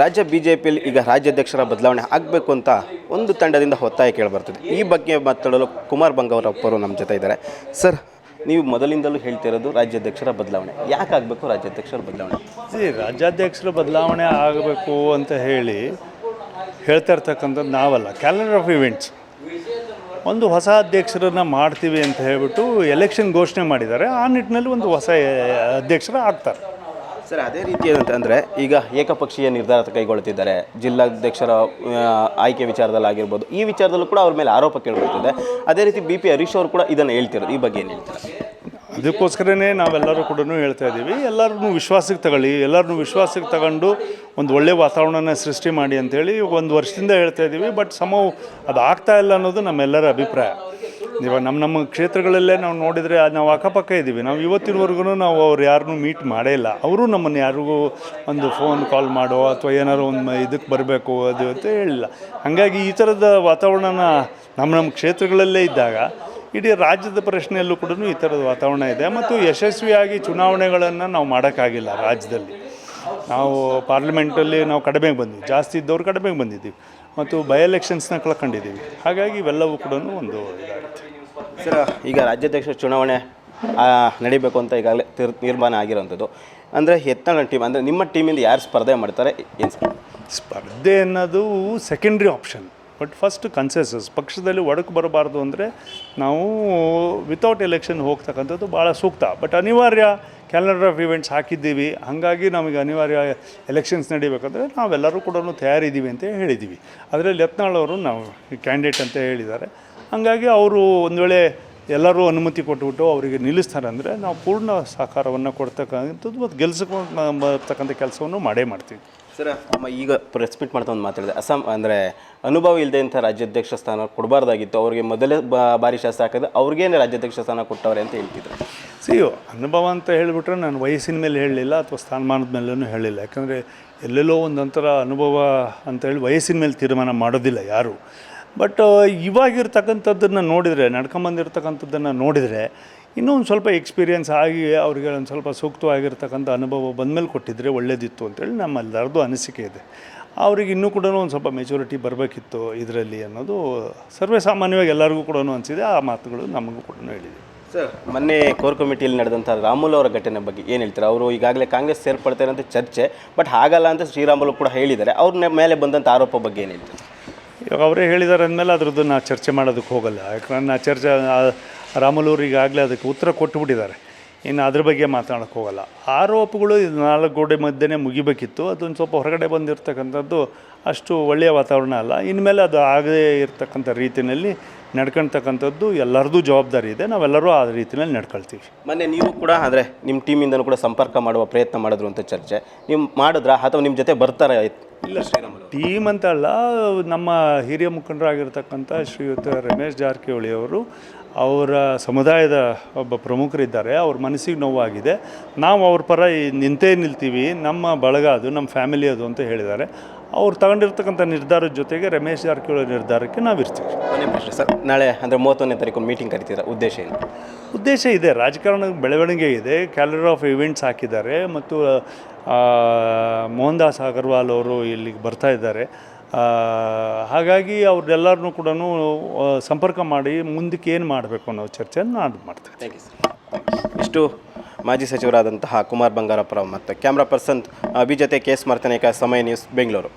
ರಾಜ್ಯ ಬಿಜೆಪಿಯಲ್ಲಿ ಈಗ ರಾಜ್ಯಾಧ್ಯಕ್ಷರ ಬದಲಾವಣೆ ಆಗಬೇಕು ಅಂತ ಒಂದು ತಂಡದಿಂದ ಒತ್ತಾಯ ಕೇಳಿಬರ್ತದೆ ಈ ಬಗ್ಗೆ ಮಾತಾಡಲು ಕುಮಾರ್ ಬಂಗವರಪ್ಪರು ನಮ್ಮ ಜೊತೆ ಇದ್ದಾರೆ. ಸರ್, ನೀವು ಮೊದಲಿಂದಲೂ ಹೇಳ್ತಿರೋದು ರಾಜ್ಯಾಧ್ಯಕ್ಷರ ಬದಲಾವಣೆ. ಯಾಕೆ ಆಗಬೇಕು ರಾಜ್ಯಾಧ್ಯಕ್ಷರ ಬದಲಾವಣೆ? ಸರಿ ರಾಜ್ಯಾಧ್ಯಕ್ಷರ ಬದಲಾವಣೆ ಆಗಬೇಕು ಅಂತ ಹೇಳಿ ಹೇಳ್ತಾ ಇರ್ತಕ್ಕಂಥದ್ದು ನಾವಲ್ಲ ಕ್ಯಾಲೆಂಡರ್ ಆಫ್ ಇವೆಂಟ್ಸ್ ಒಂದು ಹೊಸ ಅಧ್ಯಕ್ಷರನ್ನ ಮಾಡ್ತೀವಿ ಅಂತ ಹೇಳಿಬಿಟ್ಟು ಎಲೆಕ್ಷನ್ ಘೋಷಣೆ ಮಾಡಿದ್ದಾರೆ. ಆ ನಿಟ್ಟಿನಲ್ಲಿ ಒಂದು ಹೊಸ ಅಧ್ಯಕ್ಷರ ಆಗ್ತಾರೆ. ಸರ್, ಅದೇ ರೀತಿ ಅಂದರೆ ಈಗ ಏಕಪಕ್ಷೀಯ ನಿರ್ಧಾರ ಕೈಗೊಳ್ಳುತ್ತಿದ್ದಾರೆ. ಜಿಲ್ಲಾಧ್ಯಕ್ಷರ ಆಯ್ಕೆ ವಿಚಾರದಲ್ಲಿ ಆಗಿರ್ಬೋದು, ಈ ವಿಚಾರದಲ್ಲೂ ಕೂಡ ಅವ್ರ ಮೇಲೆ ಆರೋಪ ಕೇಳಿಬರ್ತಿದೆ ಅದೇ ರೀತಿ ಬಿ ಪಿ ಹರೀಶ್ ಅವರು ಕೂಡ ಇದನ್ನು ಹೇಳ್ತಿರೋದು. ಈ ಬಗ್ಗೆ ಏನು ಹೇಳ್ತಾರೆ? ಅದಕ್ಕೋಸ್ಕರನೇ ನಾವೆಲ್ಲರೂ ಕೂಡ ಹೇಳ್ತಾ ಇದ್ದೀವಿ. ಎಲ್ಲರನ್ನೂ ವಿಶ್ವಾಸಕ್ಕೆ ತಗೊಳ್ಳಿ. ಎಲ್ಲರನ್ನೂ ವಿಶ್ವಾಸಕ್ಕೆ ತಗೊಂಡು ಒಂದು ಒಳ್ಳೆಯ ವಾತಾವರಣನ ಸೃಷ್ಟಿ ಮಾಡಿ ಅಂತೇಳಿ ಒಂದು ವರ್ಷದಿಂದ ಹೇಳ್ತಾ ಇದ್ದೀವಿ. ಬಟ್ ಸಮವು ಅದು ಆಗ್ತಾ ಇಲ್ಲ ಅನ್ನೋದು ನಮ್ಮೆಲ್ಲರ ಅಭಿಪ್ರಾಯ. ಇವಾಗ ನಮ್ಮ ನಮ್ಮ ಕ್ಷೇತ್ರಗಳಲ್ಲೇ ನಾವು ನೋಡಿದರೆ ನಾವು ಅಕ್ಕಪಕ್ಕ ಇದ್ದೀವಿ. ನಾವು ಇವತ್ತಿನವರೆಗೂ ನಾವು ಅವ್ರು ಯಾರನ್ನೂ ಮೀಟ್ ಮಾಡೇ ಇಲ್ಲ. ಅವರು ನಮ್ಮನ್ನು ಯಾರಿಗೂ ಒಂದು ಫೋನ್ ಕಾಲ್ ಮಾಡೋ ಅಥವಾ ಏನಾದ್ರು ಒಂದು ಇದಕ್ಕೆ ಬರಬೇಕು ಅದು ಅಂತ ಹೇಳಿಲ್ಲ. ಹಾಗಾಗಿ ಈ ಥರದ ವಾತಾವರಣನ ನಮ್ಮ ನಮ್ಮ ಕ್ಷೇತ್ರಗಳಲ್ಲೇ ಇದ್ದಾಗ ಇಡೀ ರಾಜ್ಯದ ಪ್ರಶ್ನೆಯಲ್ಲೂ ಕೂಡ ಈ ಥರದ ವಾತಾವರಣ ಇದೆ. ಮತ್ತು ಯಶಸ್ವಿಯಾಗಿ ಚುನಾವಣೆಗಳನ್ನು ನಾವು ಮಾಡೋಕ್ಕಾಗಿಲ್ಲ ರಾಜ್ಯದಲ್ಲಿ. ನಾವು ಪಾರ್ಲಿಮೆಂಟಲ್ಲಿ ನಾವು ಕಡಿಮೆಗೆ ಬಂದ್ವಿ ಜಾಸ್ತಿ ಇದ್ದವ್ರು ಕಡಿಮೆಗೆ ಬಂದಿದ್ದೀವಿ. ಮತ್ತು ಬೈ ಎಲೆಕ್ಷನ್ಸ್ನ ಕಳ್ಕೊಂಡಿದ್ದೀವಿ. ಹಾಗಾಗಿ ಇವೆಲ್ಲವೂ ಕೂಡ ಒಂದು ಇದಾಗುತ್ತೆ. ಸರ್ ಈಗ ರಾಜ್ಯಾಧ್ಯಕ್ಷ ಚುನಾವಣೆ ನಡಿಬೇಕು ಅಂತ ಈಗಾಗಲೇ ತೀರ್ ನಿರ್ಮಾಣ ಆಗಿರೋಂಥದ್ದು ಅಂದರೆ ಎತ್ತಣ ಟೀಮ್ ಅಂದರೆ ನಿಮ್ಮ ಟೀಮಿಂದ ಯಾರು ಸ್ಪರ್ಧೆ ಮಾಡ್ತಾರೆ? ಏನು ಸ್ಪರ್ಧೆ ಅನ್ನೋದು secondary option but first consensus ಪಕ್ಷದಲ್ಲಿ ಒಡಕು ಬರಬಾರ್ದು ಅಂದರೆ ನಾವು ವಿತೌಟ್ ಎಲೆಕ್ಷನ್ ಹೋಗ್ತಕ್ಕಂಥದ್ದು ಭಾಳ ಸೂಕ್ತ. ಬಟ್ ಅನಿವಾರ್ಯ ಕ್ಯಾಲೆಂಡರ್ ಆಫ್ ಇವೆಂಟ್ಸ್ ಹಾಕಿದ್ದೀವಿ. ಹಾಗಾಗಿ ನಮಗೆ ಅನಿವಾರ್ಯ ಎಲೆಕ್ಷನ್ಸ್ ನಡಿಬೇಕಂದ್ರೆ ನಾವೆಲ್ಲರೂ ಕೂಡ ತಯಾರಿದ್ದೀವಿ ಅಂತ ಹೇಳಿದ್ದೀವಿ. ಅದರಲ್ಲಿ ಯತ್ನಾಳ್ ಅವರು ನಾವು ಕ್ಯಾಂಡಿಡೇಟ್ ಅಂತ ಹೇಳಿದ್ದಾರೆ. ಹಾಗಾಗಿ ಅವರು ಒಂದು ವೇಳೆ ಎಲ್ಲರೂ ಅನುಮತಿ ಕೊಟ್ಬಿಟ್ಟು ಅವರಿಗೆ ನಿಲ್ಲಿಸ್ತಾರೆ ಅಂದರೆ ನಾವು ಪೂರ್ಣ ಸಹಕಾರವನ್ನು ಕೊಡ್ತಕ್ಕಂಥದ್ದು ಮತ್ತು ಗೆಲ್ಸ್ಕೊಂಡು ಬರ್ತಕ್ಕಂಥ ಕೆಲಸವನ್ನು ಮಾಡೇ ಮಾಡ್ತೀವಿ. ಸರ್, ಅಮ್ಮ, ಈಗ ರೆಸ್ಪೆಕ್ಟ್ ಮಾಡ್ತಾ ಒಂದು ಮಾತಾಡಿದೆ ಅಸ್ಸಾಂ ಅಂದರೆ ಅನುಭವ ಇಲ್ಲದೆ ಇಂಥ ರಾಜ್ಯಾಧ್ಯಕ್ಷ ಸ್ಥಾನ ಕೊಡಬಾರ್ದಾಗಿತ್ತು. ಅವರಿಗೆ ಮೊದಲೇ ಬಾರಿ ಶಾಸ್ತ್ರ ಹಾಕಿದ್ರೆ ಅವ್ರಿಗೇನೆ ರಾಜ್ಯಾಧ್ಯಕ್ಷ ಸ್ಥಾನ ಕೊಟ್ಟವ್ರೆ ಅಂತ ಹೇಳ್ತಿದ್ರು. ಸಿ ಅನುಭವ ಅಂತ ಹೇಳಿಬಿಟ್ರೆ ನಾನು ವಯಸ್ಸಿನ ಮೇಲೆ ಹೇಳಲಿಲ್ಲ ಅಥವಾ ಸ್ಥಾನಮಾನದ ಮೇಲೂ ಹೇಳಿಲ್ಲ ಯಾಕಂದರೆ ಎಲ್ಲೆಲ್ಲೋ ಒಂದೊಂಥರ ಅನುಭವ ಅಂತ ಹೇಳಿ ವಯಸ್ಸಿನ ಮೇಲೆ ತೀರ್ಮಾನ ಮಾಡೋದಿಲ್ಲ ಯಾರು. ಬಟ್ ಇವಾಗಿರ್ತಕ್ಕಂಥದ್ದನ್ನು ನೋಡಿದರೆ, ನಡ್ಕೊಂಬಂದಿರ್ತಕ್ಕಂಥದ್ದನ್ನು ನೋಡಿದರೆ ಇನ್ನೂ ಒಂದು ಸ್ವಲ್ಪ ಎಕ್ಸ್ಪೀರಿಯೆನ್ಸ್ ಆಗಿ ಅವರಿಗೆ ಒಂದು ಸ್ವಲ್ಪ ಸೂಕ್ತವಾಗಿರ್ತಕ್ಕಂಥ ಅನುಭವ ಬಂದಮೇಲೆ ಕೊಟ್ಟಿದ್ದರೆ ಒಳ್ಳೇದಿತ್ತು ಅಂತೇಳಿ ನಮ್ಮೆಲ್ಲರದ್ದು ಅನಿಸಿಕೆ ಇದೆ. ಅವ್ರಿಗೆ ಇನ್ನೂ ಕೂಡ ಒಂದು ಸ್ವಲ್ಪ ಮೆಚುರಿಟಿ ಬರಬೇಕಿತ್ತು ಇದರಲ್ಲಿ ಅನ್ನೋದು ಸರ್ವೇ ಸಾಮಾನ್ಯವಾಗಿ ಎಲ್ಲರಿಗೂ ಕೂಡ ಅನಿಸಿದೆ. ಆ ಮಾತುಗಳು ನಮಗೂ ಕೂಡ ಹೇಳಿದೆ. ಸರ್ ಮೊನ್ನೆ ಕೋರ್ ಕಮಿಟಿಯಲ್ಲಿ ನಡೆದಂಥ ರಾಮುಲು ಅವರ ಘಟನೆ ಬಗ್ಗೆ ಏನು ಹೇಳ್ತಾರೆ? ಅವರು ಈಗಾಗಲೇ ಕಾಂಗ್ರೆಸ್ ಸೇರ್ಪಡ್ತಾರೆ ಅಂತ ಚರ್ಚೆ ಬಟ್ ಹಾಗಲ್ಲ ಅಂತ ಶ್ರೀರಾಮುಲು ಕೂಡ ಹೇಳಿದ್ದಾರೆ. ಅವ್ರ ಮೇಲೆ ಬಂದಂಥ ಆರೋಪ ಬಗ್ಗೆ ಏನು ಹೇಳ್ತಾರೆ? ಇವಾಗ ಅವರೇ ಹೇಳಿದ್ದಾರೆ ಅಂದಮೇಲೆ ಅದರದ್ದು ನಾ ಚರ್ಚೆ ಮಾಡೋದಕ್ಕೆ ಹೋಗಲ್ಲ. ಯಾಕಂದ್ರೆ ನಾ ಚರ್ಚೆ ರಾಮಲೂರು ಈಗಾಗಲೇ ಅದಕ್ಕೆ ಉತ್ತರ ಕೊಟ್ಟುಬಿಟ್ಟಿದ್ದಾರೆ. ಇನ್ನು ಅದ್ರ ಬಗ್ಗೆ ಮಾತಾಡೋಕ್ಕೆ ಹೋಗಲ್ಲ. ಆರೋಪಗಳು ಇದು ನಾಲ್ಕು ಗೋಡೆ ಮಧ್ಯೆ ಮುಗಿಬೇಕಿತ್ತು. ಅದೊಂದು ಸ್ವಲ್ಪ ಹೊರಗಡೆ ಬಂದಿರತಕ್ಕಂಥದ್ದು ಅಷ್ಟು ಒಳ್ಳೆಯ ವಾತಾವರಣ ಅಲ್ಲ. ಇನ್ಮೇಲೆ ಅದು ಆಗದೇ ಇರತಕ್ಕಂಥ ರೀತಿಯಲ್ಲಿ ನಡ್ಕೊಳ್ತಕ್ಕಂಥದ್ದು ಎಲ್ಲರದ್ದು ಜವಾಬ್ದಾರಿ ಇದೆ. ನಾವೆಲ್ಲರೂ ಆ ರೀತಿಯಲ್ಲಿ ನಡ್ಕೊಳ್ತೀವಿ. ಮೊನ್ನೆ ನೀವು ಕೂಡ ಅಂದರೆ ನಿಮ್ಮ ಟೀಮಿಂದನೂ ಕೂಡ ಸಂಪರ್ಕ ಮಾಡುವ ಪ್ರಯತ್ನ ಮಾಡಿದ್ರು ಅಂತ ಚರ್ಚೆ. ನೀವು ಮಾಡಿದ್ರಾ ಅಥವಾ ನಿಮ್ಮ ಜೊತೆ ಬರ್ತಾರೆ ಇಲ್ಲ ಶ್ರೀರಾಮುಲು. ಟೀಮ್ ಅಂತ ಅಲ್ಲ ನಮ್ಮ ಹಿರಿಯ ಮುಖಂಡರಾಗಿರ್ತಕ್ಕಂಥ ಶ್ರೀಯುತ ರಮೇಶ್ ಜಾರಕಿಹೊಳಿ ಅವರು ಅವರ ಸಮುದಾಯದ ಒಬ್ಬ ಪ್ರಮುಖರಿದ್ದಾರೆ. ಅವ್ರ ಮನಸ್ಸಿಗೆ ನೋವಾಗಿದೆ. ನಾವು ಅವ್ರ ಪರ ಈ ನಿಂತೇ ನಿಲ್ತೀವಿ. ನಮ್ಮ ಬಳಗ ಅದು ನಮ್ಮ ಫ್ಯಾಮಿಲಿ ಅದು ಅಂತ ಹೇಳಿದ್ದಾರೆ. ಅವ್ರು ತಗೊಂಡಿರ್ತಕ್ಕಂಥ ನಿರ್ಧಾರದ ಜೊತೆಗೆ ರಮೇಶ್ ಜಾರಕಿಹೊಳಿ ನಿರ್ಧಾರಕ್ಕೆ ನಾವು ಇರ್ತೀವಿ. ಪ್ರಶ್ನೆ ಸರ್ ನಾಳೆ ಅಂದರೆ ಮೂವತ್ತೊಂದನೇ ತಾರೀಕು ಮೀಟಿಂಗ್ ಕರಿತೀರಾ? ಉದ್ದೇಶ ಏನು? ಉದ್ದೇಶ ಇದೆ. ರಾಜಕಾರಣದ ಬೆಳವಣಿಗೆ ಇದೆ. ಕ್ಯಾಲೆಂಡರ್ ಆಫ್ ಇವೆಂಟ್ಸ್ ಹಾಕಿದ್ದಾರೆ. ಮತ್ತು ಮೋಹನ್ ದಾಸ್ ಅಗರ್ವಾಲ್ ಅವರು ಇಲ್ಲಿಗೆ ಬರ್ತಾ ಇದ್ದಾರೆ. ಹಾಗಾಗಿ ಅವ್ರನ್ನೆಲ್ಲರನ್ನೂ ಕೂಡ ಸಂಪರ್ಕ ಮಾಡಿ ಮುಂದಕ್ಕೆ ಏನು ಮಾಡಬೇಕು ಅನ್ನೋ ಚರ್ಚೆಯನ್ನು ನಾನು ಮಾಡ್ತೇನೆ. ಇಷ್ಟು ಮಾಜಿ ಸಚಿವರಾದಂತಹ ಕುಮಾರ್ ಬಂಗಾರಪ್ಪರಾವ್ ಮತ್ತು ಕ್ಯಾಮ್ರಾ ಪರ್ಸನ್ ಬಿ ಜೊತೆ ಕೆ ಎಸ್ ಮಾರ್ತನೇಕ, ಸಮಯ ನ್ಯೂಸ್, ಬೆಂಗಳೂರು.